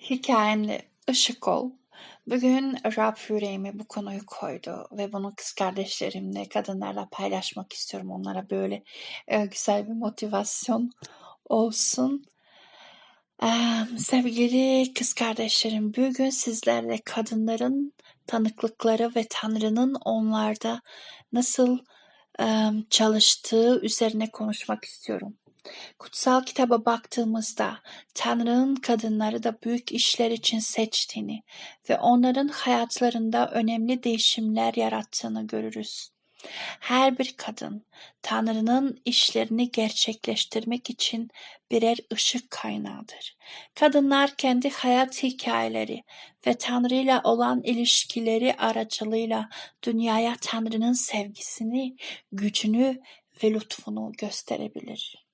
Hikâyenle ışık ol. Bugün Rab yüreğime bu konuyu koydu ve bunu kız kardeşlerimle, kadınlarla paylaşmak istiyorum. Onlara böyle e, güzel bir motivasyon olsun. Ee, sevgili kız kardeşlerim, bugün sizlerle kadınların tanıklıkları ve Tanrı'nın onlarda nasıl e, çalıştığı üzerine konuşmak istiyorum. Kutsal kitaba baktığımızda Tanrı'nın kadınları da büyük işler için seçtiğini ve onların hayatlarında önemli değişimler yarattığını görürüz. Her bir kadın Tanrı'nın işlerini gerçekleştirmek için birer ışık kaynağıdır. Kadınlar kendi hayat hikayeleri ve Tanrı ile olan ilişkileri aracılığıyla dünyaya Tanrı'nın sevgisini, gücünü ve lütfunu gösterebilir.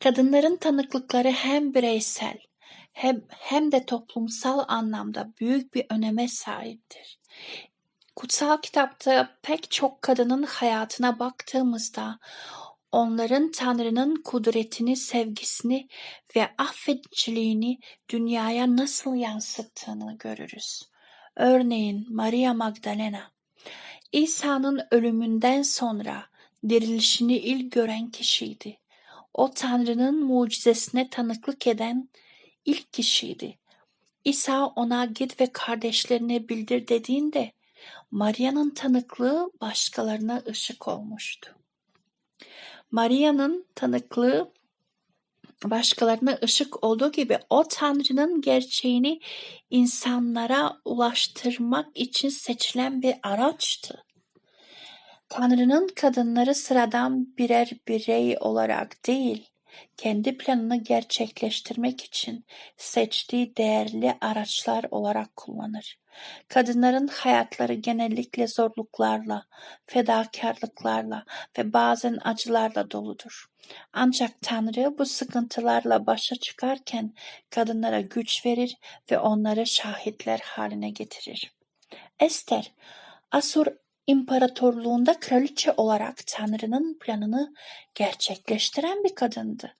Kadınların tanıklıkları hem bireysel hem, de toplumsal anlamda büyük bir öneme sahiptir. Kutsal kitapta pek çok kadının hayatına baktığımızda onların Tanrı'nın kudretini, sevgisini ve affediciliğini dünyaya nasıl yansıttığını görürüz. Örneğin Maria Magdalena, İsa'nın ölümünden sonra dirilişini ilk gören kişiydi. O Tanrı'nın mucizesine tanıklık eden ilk kişiydi. İsa ona git ve kardeşlerine bildir dediğinde Maria'nın tanıklığı başkalarına ışık olmuştu. Maria'nın tanıklığı başkalarına ışık olduğu gibi o Tanrı'nın gerçeğini insanlara ulaştırmak için seçilen bir araçtı. Tanrı'nın kadınları sıradan birer birey olarak değil, kendi planını gerçekleştirmek için seçtiği değerli araçlar olarak kullanır. Kadınların hayatları genellikle zorluklarla, fedakarlıklarla ve bazen acılarla doludur. Ancak Tanrı bu sıkıntılarla başa çıkarken kadınlara güç verir ve onları şahitler haline getirir. Ester, Asur İmparatorluğunda kraliçe olarak Tanrı'nın planını gerçekleştiren bir kadındı.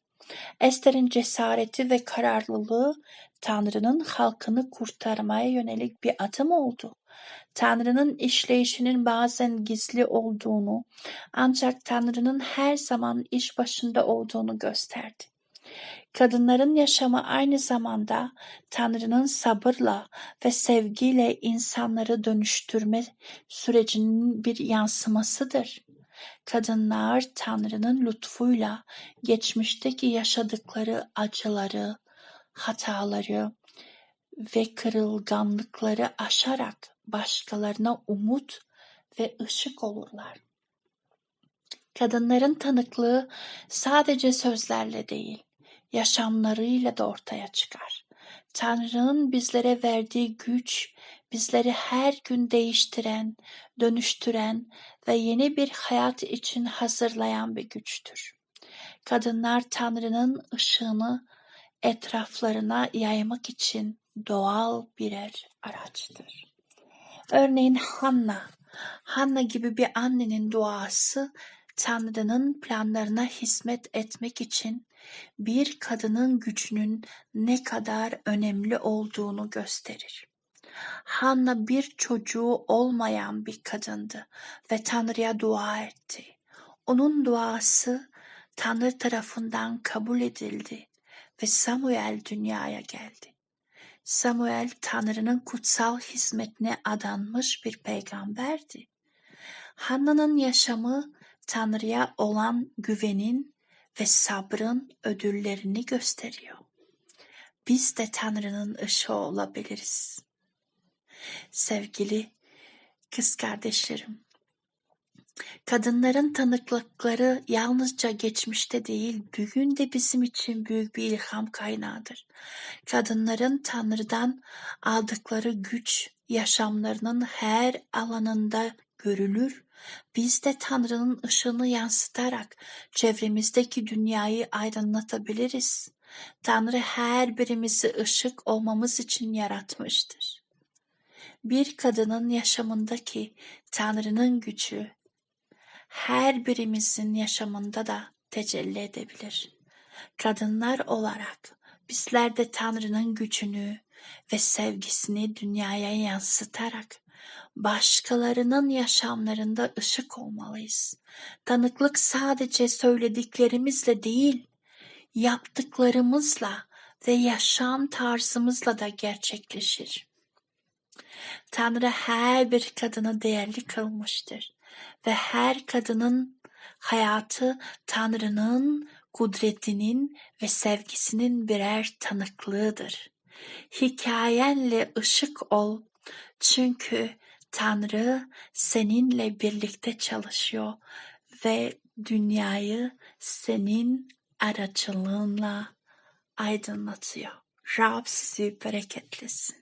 Ester'in cesareti ve kararlılığı Tanrı'nın halkını kurtarmaya yönelik bir adım oldu. Tanrı'nın işleyişinin bazen gizli olduğunu ancak Tanrı'nın her zaman iş başında olduğunu gösterdi. Kadınların yaşamı aynı zamanda Tanrı'nın sabırla ve sevgiyle insanları dönüştürme sürecinin bir yansımasıdır. Kadınlar Tanrı'nın lütfuyla geçmişteki yaşadıkları acıları, hataları ve kırılganlıkları aşarak başkalarına umut ve ışık olurlar. Kadınların tanıklığı sadece sözlerle değil, yaşamlarıyla da ortaya çıkar. Tanrı'nın bizlere verdiği güç, bizleri her gün değiştiren, dönüştüren ve yeni bir hayat için hazırlayan bir güçtür. Kadınlar Tanrı'nın ışığını etraflarına yaymak için doğal birer araçtır. Örneğin Hanna, Hanna gibi bir annenin duası Tanrı'nın planlarına hizmet etmek için bir kadının gücünün ne kadar önemli olduğunu gösterir. Hanna bir çocuğu olmayan bir kadındı ve Tanrı'ya dua etti. Onun duası Tanrı tarafından kabul edildi ve Samuel dünyaya geldi. Samuel Tanrı'nın kutsal hizmetine adanmış bir peygamberdi. Hanna'nın yaşamı Tanrı'ya olan güvenin ve sabrın ödüllerini gösteriyor. Biz de Tanrı'nın ışığı olabiliriz. Sevgili kız kardeşlerim, kadınların tanıklıkları yalnızca geçmişte değil, bugün de bizim için büyük bir ilham kaynağıdır. Kadınların Tanrı'dan aldıkları güç yaşamlarının her alanında görülür biz de Tanrı'nın ışığını yansıtarak çevremizdeki dünyayı aydınlatabiliriz. Tanrı her birimizi ışık olmamız için yaratmıştır. Bir kadının yaşamındaki Tanrı'nın gücü her birimizin yaşamında da tecelli edebilir. Kadınlar olarak Bizler de Tanrı'nın gücünü ve sevgisini dünyaya yansıtarak başkalarının yaşamlarında ışık olmalıyız. Tanıklık sadece söylediklerimizle değil, yaptıklarımızla ve yaşam tarzımızla da gerçekleşir. Tanrı her bir kadını değerli kılmıştır ve her kadının hayatı Tanrı'nın kudretinin ve sevgisinin birer tanıklığıdır. Hikayenle ışık ol çünkü Tanrı seninle birlikte çalışıyor ve dünyayı senin aracılığınla aydınlatıyor. Rab sizi bereketlesin.